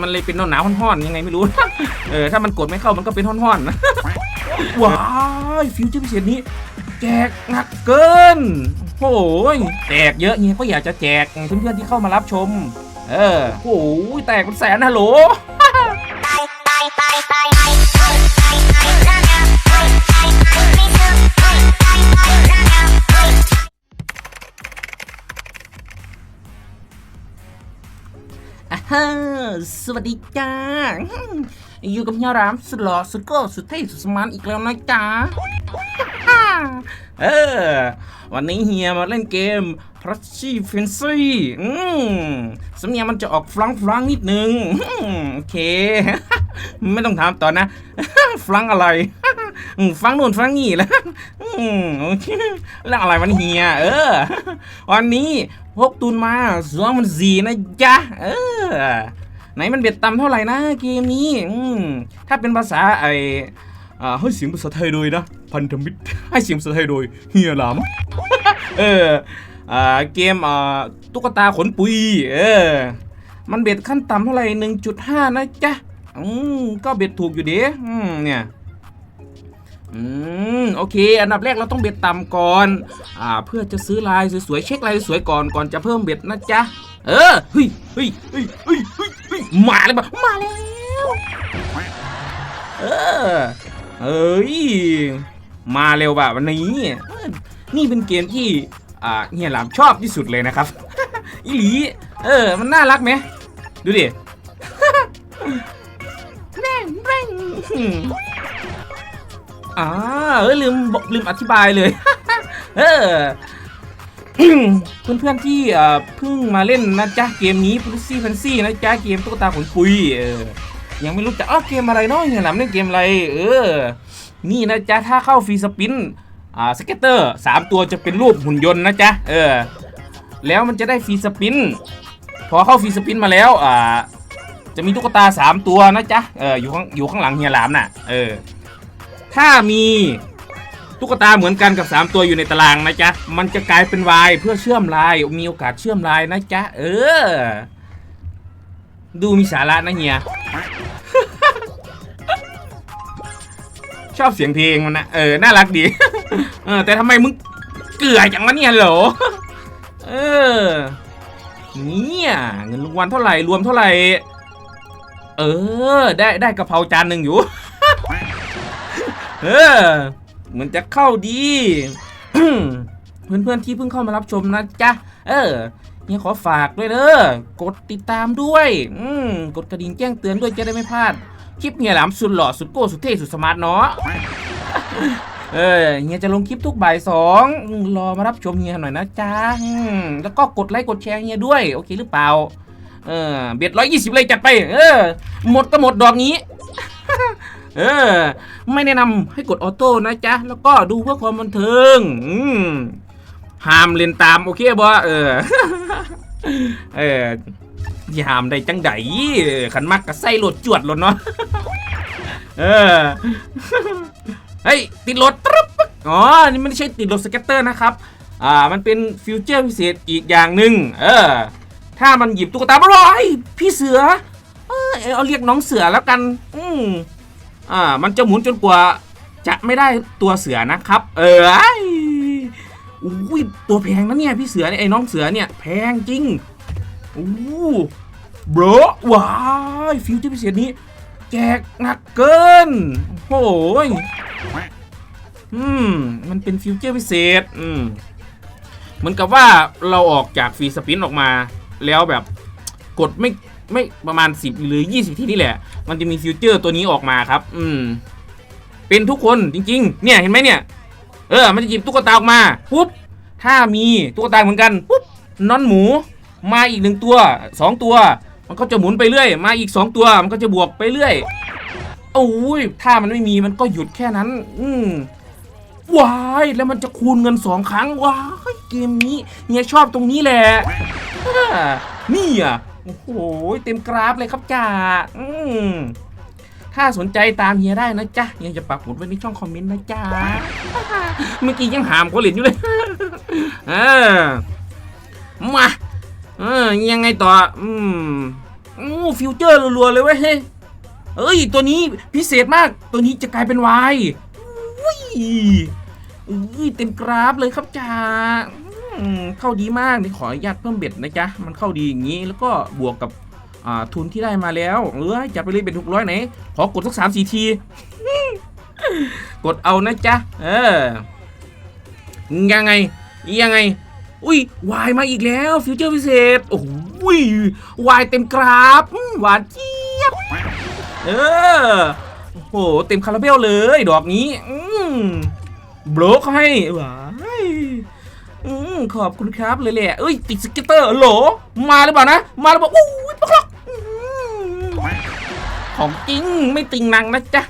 มันเลยเป็นหนาวห้อนๆยังไงไม่รู้ เออถ้ามันกดไม่เข้ามันก็เป็นห้อนๆนะว้ายฟิวเจอร์พิเศษนี้ แจกหนักเกินโอ้ยแจกเยอะเงี้ยก็อยากจะแจกเพื่อนๆที่เข้ามารับชม เออโอ้ยแตกเป็นแสนฮัลโหลอ่าฮะ สวัสดีจ้า อยู่กับเฮียรามสุดหล่อสุดโก้สุดเท่สุดสมานอีกแล้วนะจ๊ะเออ วันนี้เฮียมาเล่นเกม p r u s h y Fancy อืมสำเนียงมันจะออกฟลังฟลังนิดนึงอืมโอเค ไม่ต้องถามต่อนะ ฟลังอะไรฟลังนู่นฟลังนี่แล้วอืมโอเรื่องอะไรวันเฮีย เออ วันนี้พกตุนมาสวงมันสีนะจ๊ะ เออ ไหนมันเบ็ดต่ำเท่าไหร่นะเกมนี้ถ้าเป็นภาษาไอให้เสียงภาษาไทยโดยนะ พันธมิตรให้เสียงภาษาไทยโดยเฮียหลามเออเกมตุ๊กตาขนปุยเออมันเบ็ดขั้นต่ำเท่าไหร่หนึ่งจุดห้านะจ๊ะอืมก็เบ็ดถูกอยู่ดีอืมเนี่ยอืมโอเค อันดับแรกเราต้องเบ็ดต่ำก่อนอ่าเพื่อจะซื้อลายสวยๆเช็คลายสวยก่อนก่อนจะเพิ่มเบ็ดนะจ๊ะเออเฮ้ยเฮ้ยเฮ้ยเฮ้ยเฮ้ยเฮ้ย มาเลยมาแล้วเออเอ้ยมาเร็วแบบวันนี้นี่เป็นเกมที่อ่าเฮียหลามชอบที่สุดเลยนะครับอีหลีเออ มันน่ารักไหมดูดิแร่งแร่งอ่าเออลืมลืมอธิบายเลย เออ เพื่อนๆที่เพิ่งมาเล่นนะจ๊ะเกมนี้พุลซี่ฟันซี่นะจ๊ะเกมตุ๊กตาขนปุยเออยังไม่รู้จักอ้าวเกมอะไรเนาะเนี่ยหลำเล่นเกมอะไร เออ นี่นะจ๊ะถ้าเข้าฟรีสปินอ่าสเก็ตเตอร์สามตัวจะเป็นรูปหุ่นยนต์นะจ๊ะเออ แล้วมันจะได้ฟรีสปินพอเข้าฟรีสปินมาแล้วอ่าจะมีตุ๊กตาสามตัวนะจ๊ะเอออยู่ข้างอยู่ข้างหลังเฮียหลามน่ะเออถ้ามี ตุ๊กตาเหมือนกันกับ 3 ตัวอยู่ในตารางนะจ๊ะ มันจะกลายเป็นวายเพื่อเชื่อมลาย มีโอกาสเชื่อมลายนะจ๊ะ เออ ดูมีสาระนะเฮีย ชอบเสียงเพลงมันนะ เออ น่ารักดี เออ แต่ทำไมมึงเกลือจังวะเนี่ยเหรอ เออ เนี่ยเงินรางวัลเท่าไหร่ รวมเท่าไหร่ เออ ได้ได้กระเพราจานหนึ่งอยู่ เออ เหมือนจะเข้าดี เพื่อนๆที่เพิ่งเข้ามารับชมนะจ๊ะ เออเนี่ยขอฝากด้วยเด้อกดติดตามด้วย อืมกดกระดิ่งแจ้งเตือนด้วยจะได้ไม่พลาด คลิปเฮียหลามสุดหล่อสุดโก้สุดเท่สุดสมาร์ทเนาะ เออเฮียจะลงคลิปทุกบ่ายสองรอมารับชมเฮียหน่อยนะจ๊ะอืมแล้วก็กดไลค์กดแชร์เฮียด้วย โอเคหรือเปล่า เออเบ็ดร้อยยี่สิบเลยจัดไป เออ หมดก็หมดดอกนี้ เออ ไม่แนะนำให้กดออโต้นะจ๊ะ แล้วก็ดูเพื่อความบันเทิง อืมห้ามเล่นตามโอเคบ่เออ เออย่าห้ามได้จังไดขันมักกะใส่โหลดจวดโหลดเนาะ เออ เฮ้ย ติดรถตึ๊บอ๋อ นี่ไม่ใช่ติดรถสเก็ตเตอร์นะครับ อ่า มันเป็นฟิวเจอร์พิเศษอีกอย่างหนึ่ง เออ ถ้ามันหยิบตุ๊กตามาลอพี่เสือ เออ เอาเรียกน้องเสือแล้วกัน อืม อ่ามันจะหมุนจนกว่าจะไม่ได้ตัวเสือนะครับ เอออ้อุ้ยตัวแพงนะเนี่ยพี่เสือเนี่ยไอ้น้องเสือเนี่ยแพงจริงอู้บรว้ายฟิวเจอร์พิเศษนี้ แจกหนักเกินโอ้ยอืมมันเป็นฟิวเจอร์พิเศษอืมเหมือนกับว่าเราออกจากฟรีสปินออกมา แล้วแบบกดไม่ ไม่ประมาณ 10 หรือ 20 ที่นี่แหละ มันจะมีฟิวเจอร์ตัวนี้ออกมาครับ อืม เป็นทุกคนจริง ๆ เนี่ยเห็นไหมเนี่ย เออ มันจะหยิบตุ๊กตาออกมาปุ๊บ ถ้ามีตุ๊กตาเหมือนกันปุ๊บนอนหมูมาอีกหนึ่งตัวสองตัว มันก็จะหมุนไปเรื่อย มาอีกสองตัว มันก็จะบวกไปเรื่อยโอ้ยถ้ามันไม่มีมันก็หยุดแค่นั้น อืมว้ายแล้วมันจะคูณเงินสองครั้งว้ายเกมนี้เนี่ยชอบตรงนี้แหละนี่อะ โอ้โหเต็มกราฟเลยครับจ่าอืมถ้าสนใจตามเฮียได้นะจ๊ะเฮียจะปักหมุดไว้ในช่องคอมเมนต์นะจ๊ะเมื่อกี้ยังหามเขาเหรียญอยู่เลยเออมาเออยังไงต่อ อืมอู้ฟิวเจอร์รัวๆเลยเว้ยเฮ้ยเอ้ย ตัวนี้พิเศษมากตัวนี้จะกลายเป็นวายอุ้ยเต็มกราฟเลยครับจ่า เข้าดีมากนี่ขออนุญาตเพิ่มเบ็ดนะจ๊ะ มันเข้าดีอย่างนี้ แล้วก็บวกกับทุนที่ได้มาแล้วเออจัดไปเลยเป็นหกร้อยไหน ขอกดสักสามสี่ที กดเอานะจ๊ะ เออ ยังไง ยังไง อุ้ยวายมาอีกแล้ว ฟิวเจอร์พิเศษ โอ้โหวายเต็มกราฟหวานเจี๊ยบ เออ โอ้โห เต็มคาราเบลเลย ดอกนี้ อืมบล็อกให้หวา ขอบคุณครับเลยแหละเอ้ยติดสก็ตเตอร์โหลมาหรือเปล่านะ มาหรือเปล่าอู้ยปลักอืมของจริงไม่ติงนังนะจ๊ะ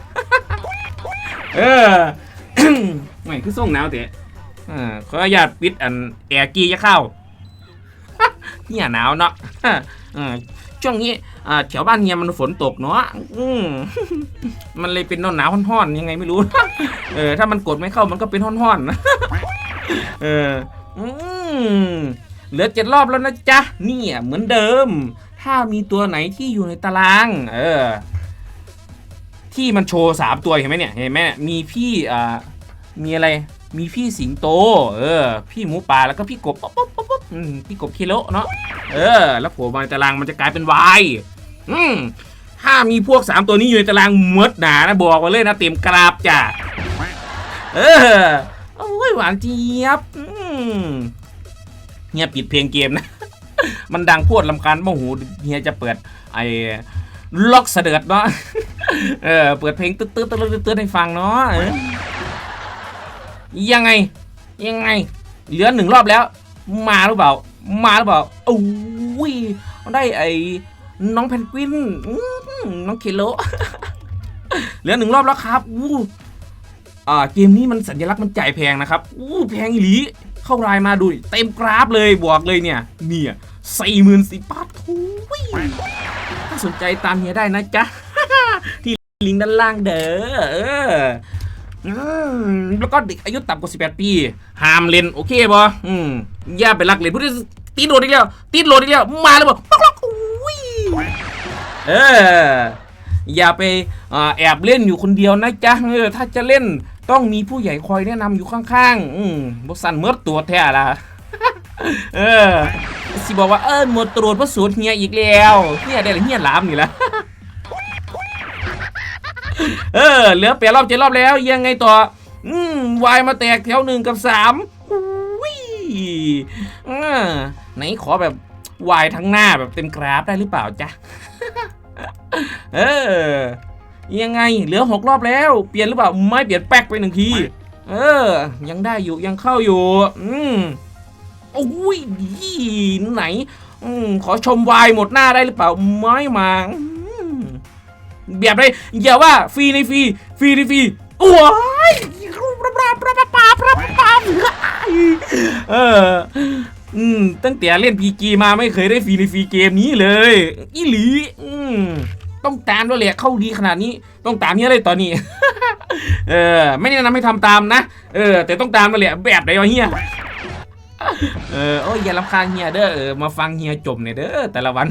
เออไม่คือส่งหนาวเตะอ่าขออนุญาตปิดอันแอร์กีจะเข้าเนี่ยหนาวเนาะอ่าช่วงนี้อ่าแถวบ้านเฮียมันฝนตกเนาะอืมมันเลยเป็นหนาวหนาวห้อนๆยังไงไม่รู้ เออถ้ามันกดไม่เข้ามันก็เป็นห้อนๆนะเออ อืมเหลือเจ็ดรอบแล้วนะจ๊ะเนี่ยเหมือนเดิม ถ้ามีตัวไหนที่อยู่ในตาราง เออ ที่มันโชว์สามตัวเห็นไหมเนี่ยเห็นไหมมีพี่อ่ามีอะไรมีพี่สิงโต เออ พี่หมูป่าแล้วก็พี่กบป๊บป๊บป๊บป๊บอืมพี่กบเคโลเนาะเออ แล้วผล่มาในตารางมันจะกลายเป็นวายอืมถ้ามีพวกสามตัวนี้อยู่ในตารางมดหนานะบอกไว้เลยนะเต็มกราบจ้ะเออโอ้ยหวานเจี๊ยบอื มเฮียปิดเพลงเกมนะ มันดังโพดลำคาญโมโหเฮียจะเปิด ไอ้ล็อกเสด็จเนาะเออเปิดเพลงตื้อตื้อตื้อตื้อให้ฟังเนาะยังไง ยังไง เหลือหนึ่งรอบแล้ว มาหรือเปล่า มาหรือเปล่าโอ้ยได้ไอ้น้องเพนกวินน้องเคโลเหลือหนึ่งรอบแล้วครับอู้อ่าเกมนี้มันสัญลักษณ์มันจ่ายแพงนะครับอู้แพงอีหลี เข้ารายมาดูเต็มกราฟเลยบอกเลยเนี่ย เนี่ยสี่หมื่นสิบบาททุยถ้าสนใจตามเฮียได้นะจ๊ะ ที่ลิงก์ด้านล่างเด้อแล้วก็เด็กอายุต่ำกว่า 18 ปีห้ามเล่นโอเคบ่อืมอย่าไปรักเล่นพูดตีโดดอีกแล้วตีโดดอีกแล้วมาแล้วบ่ปักลักอุ้ยเอออย่าไปอแอบเล่นอยู่คนเดียวนะจ๊ะเออถ้าจะเล่น ต้องมีผู้ใหญ่คอยแนะนำอยู่ข้างๆ อืมบสันเมื่อตัวแท้ละเออ สิบอกว่าเออหมดตรวจพระสูตรเฮียอีกแล้วเฮียได้หรือเฮียหลามนี่ละเออ เหลือแปดรอบเจ็ดรอบแล้ว ยังไงต่อ อืมวายมาแตกแถวหนึ่งกับสามอุ้ยอ่าไหนขอแบบวายทั้งหน้าแบบเต็มกราฟได้หรือเปล่าจ๊ะ เออ ยังไงเหลือหกรอบแล้ว เปลี่ยนหรือเปล่าไม่เปลี่ยนแป๊กไปหนึ่งทีเออ ยังได้อยู่ยังเข้าอยู่ อืมโอ้ยไหนอืมขอชมวายหมดหน้าได้หรือเปล่าไม่มาอืมแบบไรอย่าว่าฟรีในฟรีฟรีในฟรีโอ้ยปราบปราบปราบปราบปราบปราบเอออืมตั้งแต่เล่นพีจีมาไม่เคยได้ฟรีในฟรีเกมนี้เลย อีหลี อืม ต้องตามด้วยแหละเข้าดีขนาดนี้ต้องตามเฮียเลยตอนนี้ เออ ไม่แนะนำให้ทำตามนะ เออ แต่ต้องตามด้วยแหละแบบไหนวะเฮียเออโอ้ยอย่ารำคาญเฮียเด้อเออมาฟังเฮียจมเนี่ยเด้อแต่ละวัน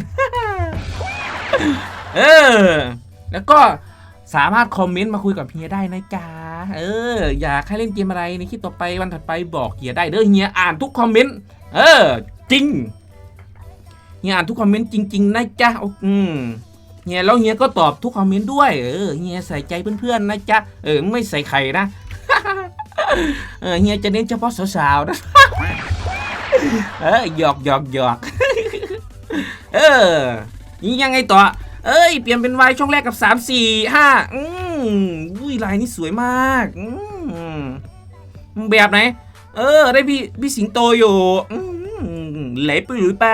เออ แล้วก็สามารถคอมเมนต์มาคุยกับเฮียได้นะจ๊ะ เออ อยากให้เล่นเกมอะไรในคลิปต่อไปวันถัดไปบอกเฮียได้เด้อเฮียอ่านทุกคอมเมนต์ เออ จริงเฮียอ่านทุกคอมเมนต์จริง ๆ นะจ๊ะอืม เฮียแล้วเฮียก็ตอบทุกคอมเมนต์ด้วยเออเฮียใส่ใจเพื่อนๆนะจ๊ะเออไม่ใส่ไข่นะเออเฮียจะเน้นเฉพาะสาวๆนะเออหยอกหยอกหยอกเออนี่ยังไงต่อ เอ้ย เปลี่ยนเป็นวายช่องแรกกับสามสี่ห้าอืมอุ้ยลายนี่สวยมากอืมแบบไหน เออ ได้พี่พี่สิงโตอยู่อืมไหลไปหรือไป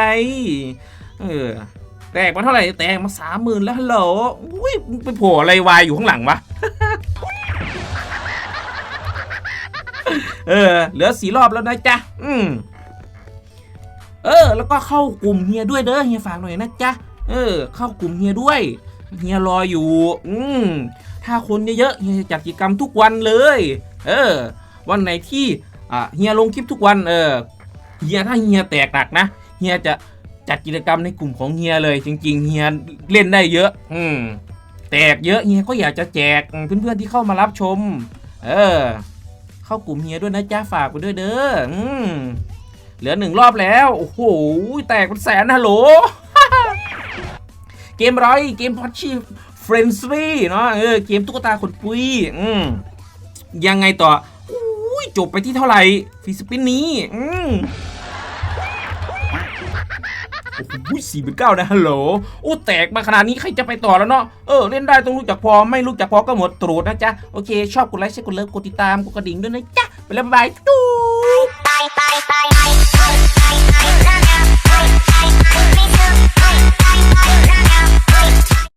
เออ แตกมาเท่าไหร่แตกมาสามหมื่นแล้วฮัลโหลอุ้ยไปโผล่อะไรวายอยู่ข้างหลังวะเออเหลือสี่รอบแล้วนะจ๊ะอืมเออ แล้วก็เข้ากลุ่มเฮียด้วยเด้อเฮียฝากหน่อยนะจ๊ะเออ เข้ากลุ่มเฮียด้วยเฮียรออยู่ อืมถ้าคนเยอะๆเฮียจะจัดกิจกรรมทุกวันเลย เออ วันไหนที่อ่าเฮียลงคลิปทุกวันเออเฮียถ้าเฮียแตกหนักนะเฮียจะ จัดกิจกรรมในกลุ่มของเฮียเลย จริง ๆ เฮียเล่นได้เยอะ อืมแตกเยอะเฮียก็อยากจะแจกเพื่อนๆที่เข้ามารับชม เออ เข้ากลุ่มเฮียด้วยนะจ้าฝากไปด้วยเด้ออืมเหลือหนึ่งรอบแล้ว โอ้โห แตกเป็นแสนฮัลโหล เกมอะไรเกมพอชีเฟรนซี่เนาะเออเกมตุ๊กตาขนปุยอืมยังไงต่ออุ้ยจบไปที่เท่าไหร่ฟิสปินนี้ อืมโอ้ยสี่เป็นเก้านะฮัลโหลโอ้แตกมาขนาดนี้ใครจะไปต่อแล้วเนาะเออเล่นได้ต้องลูกจากพอไม่ลูกจากพอก็หมดตรูดนะจ๊ะโอเคชอบกดไลค์ใช่กดเลิฟกดติดตามกดกระดิ่งด้วยนะจ๊ะไปแล้วบายไปไป